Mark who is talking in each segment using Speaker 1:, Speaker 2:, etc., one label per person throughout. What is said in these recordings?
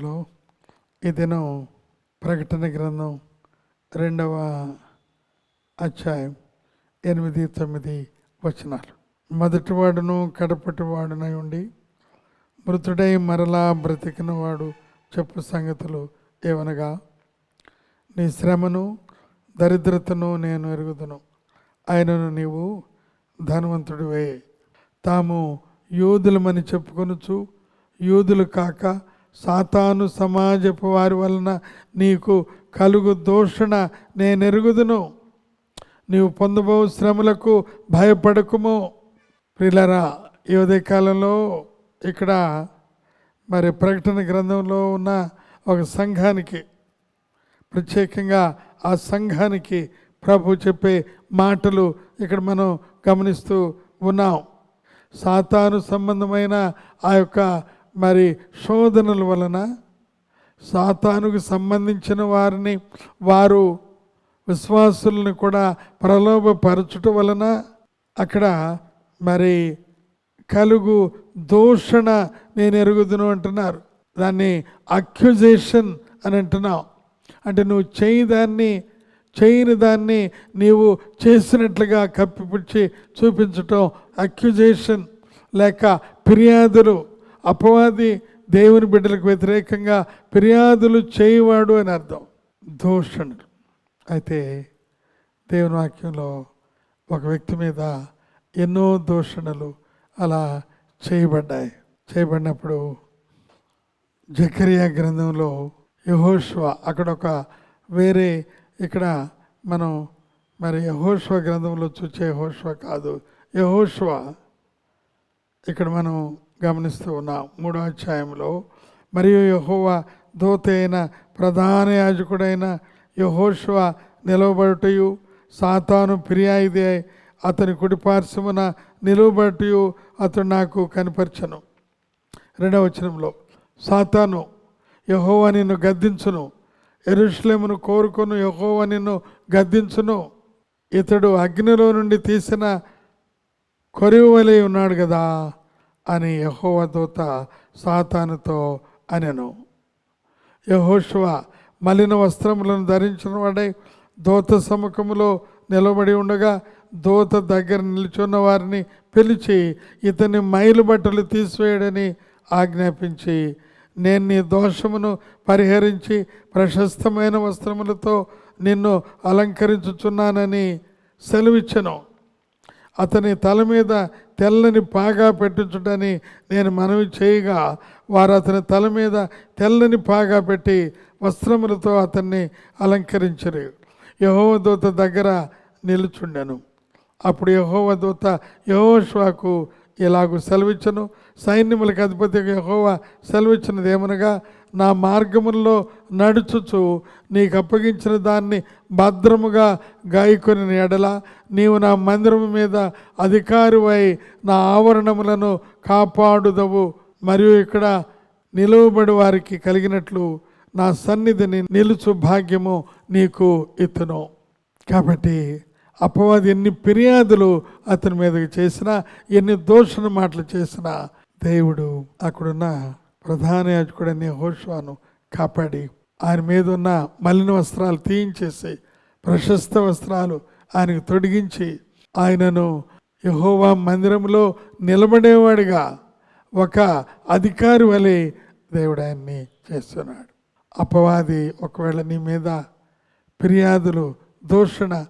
Speaker 1: ఈ దినం ప్రకటన గ్రంథం రెండవ అధ్యాయం ఎనిమిది తొమ్మిది వచనాలు. మొదటివాడును కడపటివాడునై ఉండి మృతుడై మరలా బ్రతికిన వాడు చెప్పు సంగతులు ఏవనగా నీ శ్రమను దరిద్రతను నేను ఎరుగుదును. ఆయనను నీవు ధనవంతుడివే. తాము యూదులమని చెప్పుకొనుచు యూదులు కాక సాతాను సమాజపు వారి వలన నీకు కలుగు దూషణ నేనెరుగుదును. నీవు పొందబో శ్రమలకు భయపడకుము. ప్రిలరా ఈ కాలంలో ఇక్కడ మరి ప్రకటన గ్రంథంలో ఉన్న ఒక సంఘానికి ప్రత్యేకంగా ఆ సంఘానికి ప్రభు చెప్పే మాటలు ఇక్కడ మనం గమనిస్తూ ఉన్నాం. సాతాను సంబంధమైన ఆ యొక్క మరి శోధనల వలన సాతానుకు సంబంధించిన వారిని వారు విశ్వాసులను కూడా ప్రలోభపరచుట వలన అక్కడ మరి కలుగు దూషణ నేను ఎరుగుదును అంటున్నారు. దాన్ని అక్యుజేషన్ అని అంటున్నావు అంటే నువ్వు చేయి దాన్ని చేయని దాన్ని నీవు చేసినట్లుగా కప్పిపుచ్చి చూపించటం అక్యుజేషన్ లేక ఫిర్యాదులు. అపవాది దేవుని బిడ్డలకు వ్యతిరేకంగా ఫిర్యాదులు చేయవాడు అని అర్థం. దూషణలు. అయితే దేవుని వాక్యంలో ఒక వ్యక్తి మీద ఎన్నో దూషణలు అలా చేయబడ్డాయి. చేయబడినప్పుడు జకరియా గ్రంథంలో యహోష్వ అక్కడ ఒక వేరే ఇక్కడ మనం మరి యహోష్వ గ్రంథంలో చూచే యహోష్వ కాదు. యహోష్వ ఇక్కడ మనం గమనిస్తూ ఉన్నాం. మూడో అధ్యాయంలో మరియు యహోవ దూత అయిన ప్రధాన యాజకుడైన యహోష్వ నిలవబడుటయు సాతాను ఫిర్యాయిది అయి అతని కుడిపార్శ్వమున నిలువబడుటయు అతడు నాకు కనిపరచను. రెండవ వచనంలో సాతాను యహోవా నిన్ను గద్దించును. ఎరుష్లేమును కోరుకును యహోవా నిన్ను గద్దించును. ఇతడు అగ్నిలో నుండి తీసిన కొరివి వలె ఉన్నాడు కదా అని యహోవ దూత సాతానుతో అనెను. యహోశువ మలిన వస్త్రములను ధరించిన వాడై దూత సముఖములో నిలబడి ఉండగా దూత దగ్గర నిల్చున్న వారిని పిలిచి ఇతని మైలు బట్టలు తీసివేయడని ఆజ్ఞాపించి నేను నీ దోషమును పరిహరించి ప్రశస్తమైన వస్త్రములతో నిన్ను అలంకరించుచున్నానని సెలవిచ్చను. అతని తల మీద తెల్లని పాగా పెట్టించుటని నేను మనవి చేయగా వారు అతని తల మీద తెల్లని పాగా పెట్టి వస్త్రములతో అతన్ని అలంకరించరు. యహోవ దూత దగ్గర నిలుచుండెను. అప్పుడు యహోవ దూత యహోష్వాకు ఇలాగూ సెలవిచ్చను. సైన్యములకు అధిపతి యహోవా సెలవిచ్చినది ఏమనగా నా మార్గముల్లో నడుచుచు నీకు అప్పగించిన దాన్ని భద్రముగా గాయకొని ఎడల. నీవు నా మందిరము మీద అధికారివై నా ఆవరణములను కాపాడుదవు. మరియు ఇక్కడ నిలువబడి వారికి కలిగినట్లు నా సన్నిధిని నిలుచు భాగ్యము నీకు ఇత్తును. కాబట్టి అపవాది ఎన్ని ఫిర్యాదులు అతని మీదకి చేసినా ఎన్ని దోషణ మాటలు చేసినా దేవుడు అక్కడున్న ప్రధాన యాజకుడని హోష్వాను కాపాడి ఆయన మీద ఉన్న మలిన వస్త్రాలు తీయించేసి ప్రశస్త వస్త్రాలు ఆయనకు తొడిగించి ఆయనను యహోవా మందిరంలో నిలబడేవాడిగా ఒక అధికారి వలె దేవుడు ఆయన్ని చేస్తున్నాడు. అపవాది ఒకవేళ నీ మీద ఫిర్యాదులు దూషణ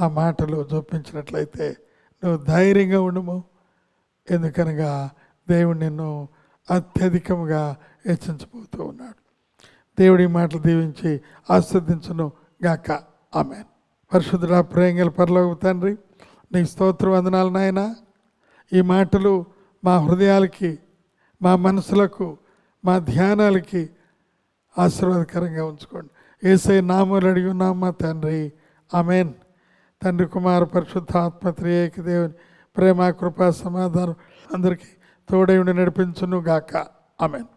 Speaker 1: ఆ మాటలు చూపించినట్లయితే నువ్వు ధైర్యంగా ఉండము. ఎందుకనగా దేవుడు నిన్ను అత్యధికంగా హెచ్చించబోతూ ఉన్నాడు. దేవుడి మాటలు దీవించి ఆస్వాదించును గాక. ఆమె పరిశుద్ధుడ ప్రేంగల పరలోక తండ్రి నీకు స్తోత్ర వందనాలు నాయన. ఈ మాటలు మా హృదయాలకి మా మనసులకు మా ధ్యానాలకి ఆశీర్వాదకరంగా ఉంచుకోండి. ఏసై నామూలు అడిగి ఉన్నాం మా తండ్రి. ఆమెన్. తండ్రి కుమార్ పరిశుద్ధ ఆత్మ త్రియేక దేవుని ప్రేమ కృప సమాధానం అందరికీ తోడై ఉండి నడిపించును గాక ఆమెన్.